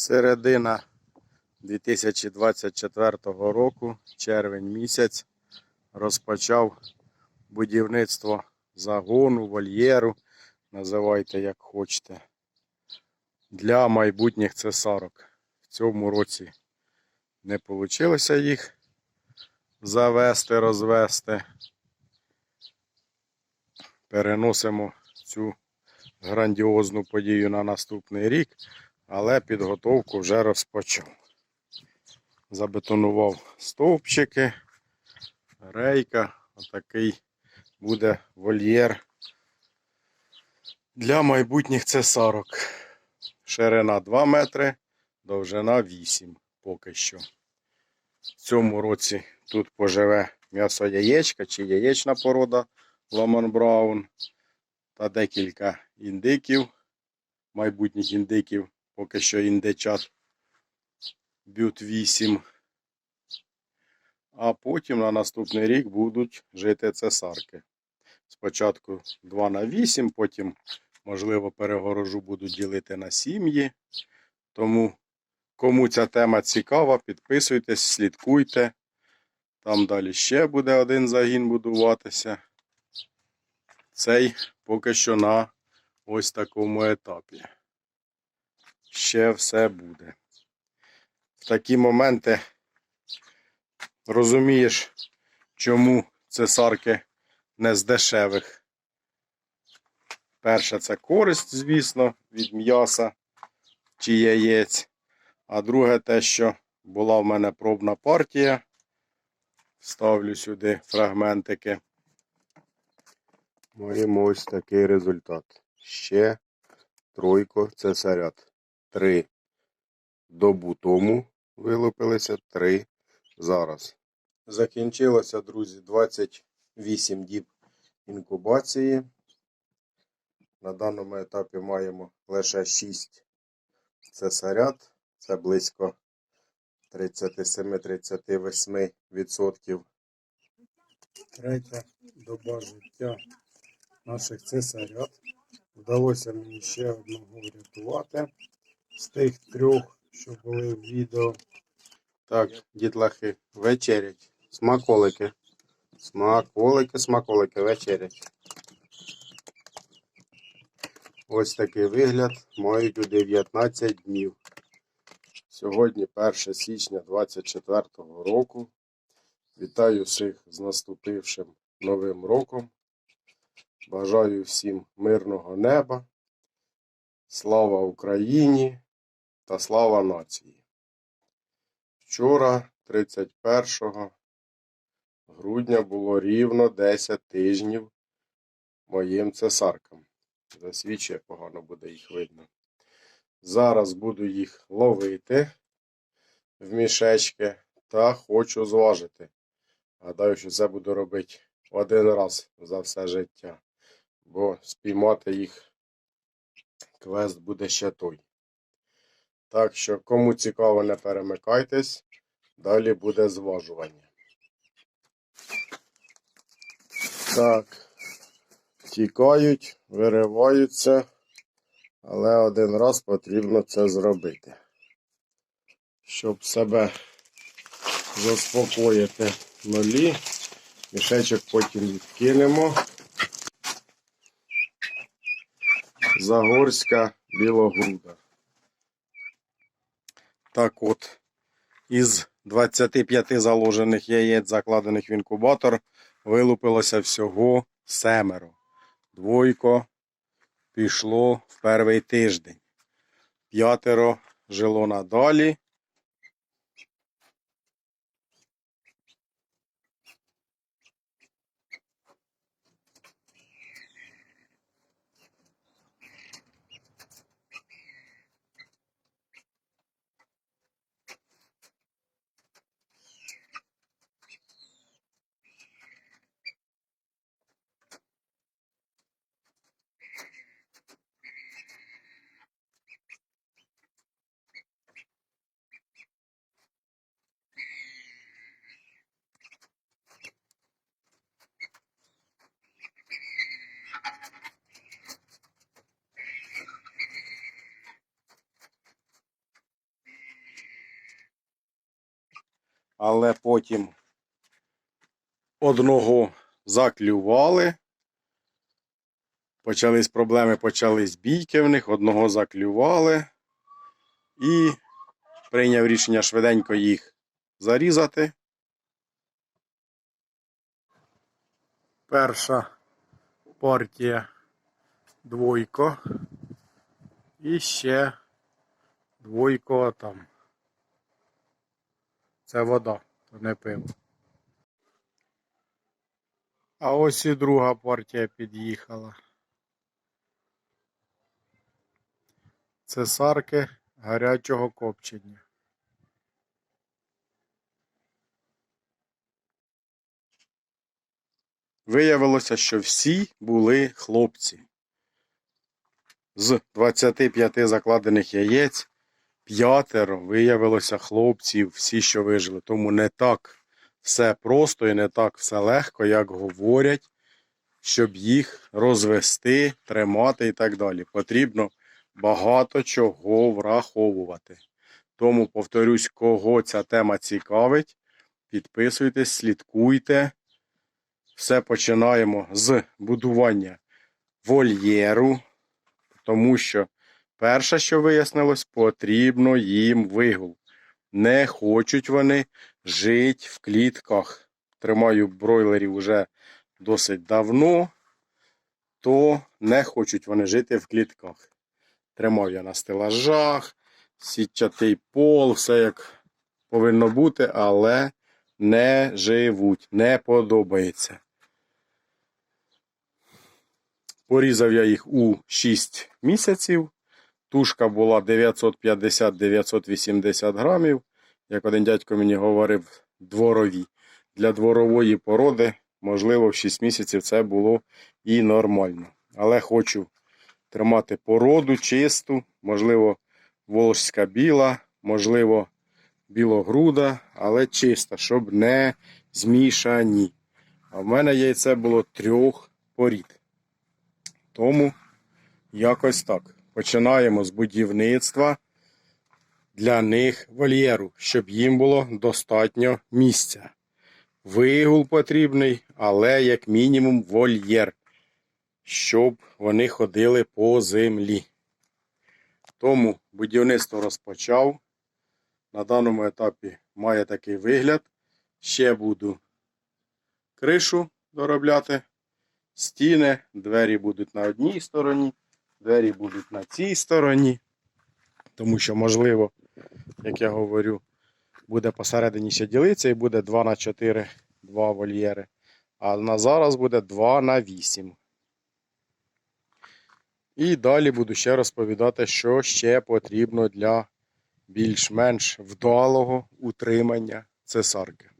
Середина 2024 року, червень місяць, розпочав будівництво загону, вольєру, називайте як хочете, для майбутніх цесарок. В цьому році не вийшло їх завести, розвести. Переносимо цю грандіозну подію на наступний рік, але підготовку вже розпочав. Забетонував стовпчики, рейка, отакий буде вольєр для майбутніх цесарок. Ширина 2 метри, довжина 8 поки що. В цьому році тут поживе м'ясо яєчка чи яєчна порода Ламан Браун та декілька індиків, майбутніх індиків, поки що індичат бют 8. А потім на наступний рік будуть жити цесарки. Спочатку 2 на 8, потім, можливо, перегорожу будуть ділити на сім'ї. Тому, кому ця тема цікава, підписуйтесь, слідкуйте. Там далі ще буде один загін будуватися. Цей поки що на ось такому етапі. Ще все буде. В такі моменти розумієш, чому цесарки не з дешевих. Перше, це користь, звісно, від м'яса чи яєць. А друге, те, що була в мене пробна партія. Ставлю сюди фрагментики. Маємо ось такий результат. Ще тройко цесарят. Три добу тому вилупилися, три зараз. Закінчилося, друзі, 28 діб інкубації. На даному етапі маємо лише 6 цесарят. Це близько 37-38%. Третя доба життя наших цесарят. Вдалося мені ще одного врятувати з тих трьох, що були в відео. Так, дітлахи, вечерять. Смаколики. Смаколики, смаколики, вечерять. Ось такий вигляд мають у 19 днів. Сьогодні 1 січня 2024 року. Вітаю всіх з наступившим новим роком. Бажаю всім мирного неба. Слава Україні та слава нації. Вчора, 31 грудня, було рівно 10 тижнів моїм цесаркам. Засвідчує, погано буде їх видно. Зараз буду їх ловити в мішечки та хочу зважити. Гадаю, що це буду робити один раз за все життя, бо спіймати їх квест буде ще той. Так що, кому цікаво, не перемикайтесь, далі буде зважування. Так, тікають, вириваються, але один раз потрібно це зробити. Щоб себе заспокоїти нулі. Мішечок потім відкинемо. Загорська білогруда. Так от, із 25 заложених яєць, закладених в інкубатор, вилупилося всього семеро. Двойко пішло в перший тиждень. П'ятеро жило надалі. Але потім одного заклювали. Почались проблеми, почались бійки в них, одного заклювали і прийняв рішення швиденько їх зарізати. Перша партія двойко. І ще двойко там. Це вода, то не пиво. А ось і друга партія під'їхала. Це сарки гарячого копчення. Виявилося, що всі були хлопці. З 25 закладених яєць п'ятеро виявилося хлопців, всі, що вижили. Тому не так все просто і не так все легко, як говорять, щоб їх розвести, тримати і так далі. Потрібно багато чого враховувати. Тому повторюсь, кого ця тема цікавить, підписуйтесь, слідкуйте. Все починаємо з будування вольєру, тому що перше, що вияснилось, потрібно їм вигул. Не хочуть вони жити в клітках. Тримаю бройлерів вже досить давно, то не хочуть вони жити в клітках. Тримав я на стелажах, сітчатий пол, все як повинно бути, але не живуть, не подобається. Порізав я їх у 6 місяців. Тушка була 950-980 грамів. Як один дядько мені говорив, дворові. Для дворової породи, можливо, в 6 місяців це було і нормально. Але хочу тримати породу чисту, можливо, волжська біла, можливо, білогруда, але чиста, щоб не змішані. А в мене яйце було трьох порід. Тому якось так. Починаємо з будівництва для них вольєру, щоб їм було достатньо місця. Вигул потрібний, але як мінімум вольєр, щоб вони ходили по землі. Тому будівництво розпочав. На даному етапі має такий вигляд. Ще буду кришу доробляти, стіни, двері будуть на одній стороні, двері будуть на цій стороні. Тому що, можливо, як я говорю, буде посередині ще ділитися і буде 2 на 4 два вольєри. А на зараз буде 2 на 8. І далі буду ще розповідати, що ще потрібно для більш-менш вдалого утримання цесарки.